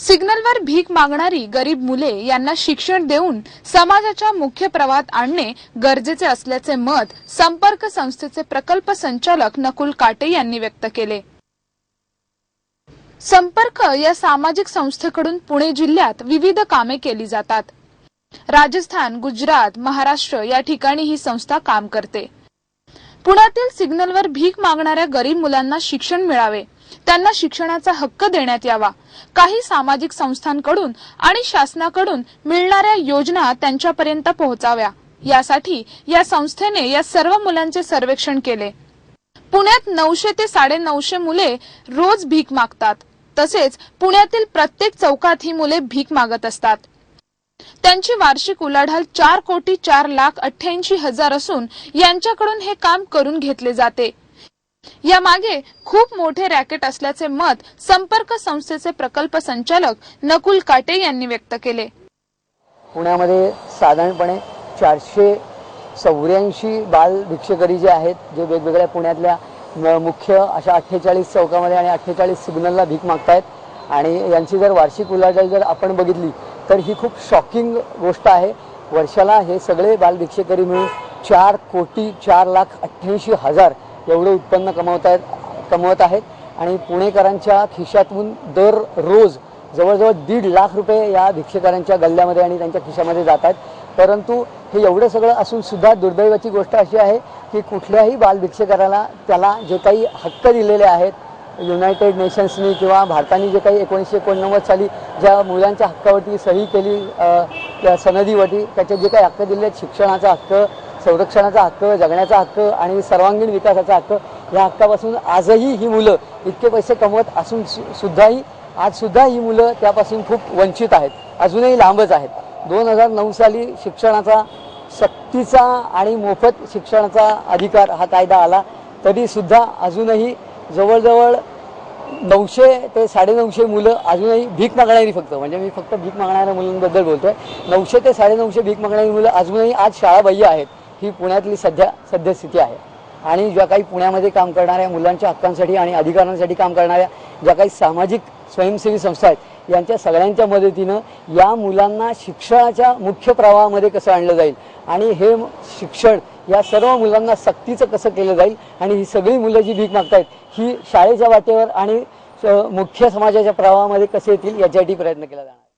सिग्नलवर भीक मागणारी गरीब मुले यांना शिक्षण देऊन समाजाच्या मुख्य प्रवाहात आणणे गरजेचे असल्याचे मत संपर्क संस्थेचे प्रकल्प संचालक नकुल काटे यांनी व्यक्त केले. संपर्क या सामाजिक संस्थेकडून पुणे जिल्ह्यात विविध कामे केली जातात. राजस्थान गुजरात महाराष्ट्र या ठिकाणी ही संस्था काम करते. पुण्यातील सिग्नलवर भीक मागणाऱ्या गरीब मुलांना शिक्षण मिळावे. त्यांना शिक्षणाचा हक्क देण्यात यावा. काही सामाजिक संस्थांकडून आणि शासनाकडून मिळणाऱ्या योजना त्यांच्यापर्यंत पोहोचाव्या. यासाठी या संस्थेने या सर्व मुलांचे सर्वेक्षण केले. पुण्यात नऊशे ते साडेनऊशे मुले रोज भीक मागतात. तसेच पुण्यातील प्रत्येक चौकात ही मुले भीक मागत असतात. त्यांची वार्षिक उलाढाल चार कोटी चार लाख अठ्ठ्याऐंशी हजार असून यांच्याकडून हे काम करून घेतले जाते. या मागे खूप मोठे रॅकेट असल्याचे मत संपर्क संस्थेचे प्रकल्प संचालक नकुल काटे यांनी व्यक्त केले. पुण्यामध्ये साधारणपणे चारशे चौऱ्याऐंशी बाल भिक्षेकरी जे आहेत जे वेगवेगळ्या पुण्यातल्या मुख्य अशा अठ्ठेचाळीस चौकामध्ये आणि अठ्ठेचाळीस सिग्नलला भीक मागतायत. आणि यांची जर वार्षिक उलाढाल जर आपण बघितली तर ही खूप शॉकिंग गोष्ट आहे. वर्षाला हे सगळे बाल भिक्षेकरी मिळून चार कोटी चार लाख अठ्ठ्याऐंशी हजार एवढं उत्पन्न कमवत आहेत कमवत आहेत. आणि पुणेकरांच्या खिशातून दर रोज जवळजवळ दीड लाख रुपये या भिक्षेकरांच्या गल्ल्यामध्ये आणि त्यांच्या खिशामध्ये जात आहेत. परंतु हे एवढं सगळं असून सुद्धा दुर्दैवाची गोष्ट अशी आहे की कुठल्याही बालभिक्षेकराला त्याला जे काही हक्क दिलेले आहेत युनायटेड नेशन्सनी किंवा भारताने जे काही एकोणीसशे एकोणनव्वद साली ज्या मुलांच्या हक्कावरती सही केली त्या सनदीवरती त्याचे जे काही हक्क दिले आहेत शिक्षणाचा हक्क संरक्षणाचा हक्क जगण्याचा हक्क आणि सर्वांगीण विकासाचा हक्क या हक्कापासून आजही ही मुलं इतके पैसे कमवत असून सु- सुद्धाही आजसुद्धा ही मुलं त्यापासून खूप वंचित आहेत. अजूनही लांबच आहेत. दोन हजार नऊ साली शिक्षणाचा सक्तीचा आणि मोफत शिक्षणाचा अधिकार हा कायदा आला तरीसुद्धा अजूनही जवळजवळ नऊशे ते साडेनऊशे मुलं अजूनही भीक मागणारी फक्त म्हणजे मी फक्त भीक मागणाऱ्या मुलांबद्दल बोलतोय. नऊशे ते साडेनऊशे भीक मागणारी मुलं अजूनही आज शाळाबाह्य आहेत. ही पुण्यातली सध्या सद्यस्थिती आहे. आणि ज्या काही पुण्यामध्ये काम करणाऱ्या मुलांच्या हक्कांसाठी आणि अधिकारांसाठी काम करणाऱ्या ज्या काही सामाजिक स्वयंसेवी संस्था आहेत यांच्या सगळ्यांच्या मदतीनं या मुलांना शिक्षणाच्या मुख्य प्रवाहामध्ये कसं आणलं जाईल आणि हे शिक्षण या सर्व मुलांना सक्तीचं कसं केलं जाईल आणि ही सगळी मुलं जी भीक मागतायत ही शाळेच्या वाटेवर आणि मुख्य समाजाच्या प्रवाहामध्ये कसे येतील याच्यासाठी प्रयत्न केला जाणार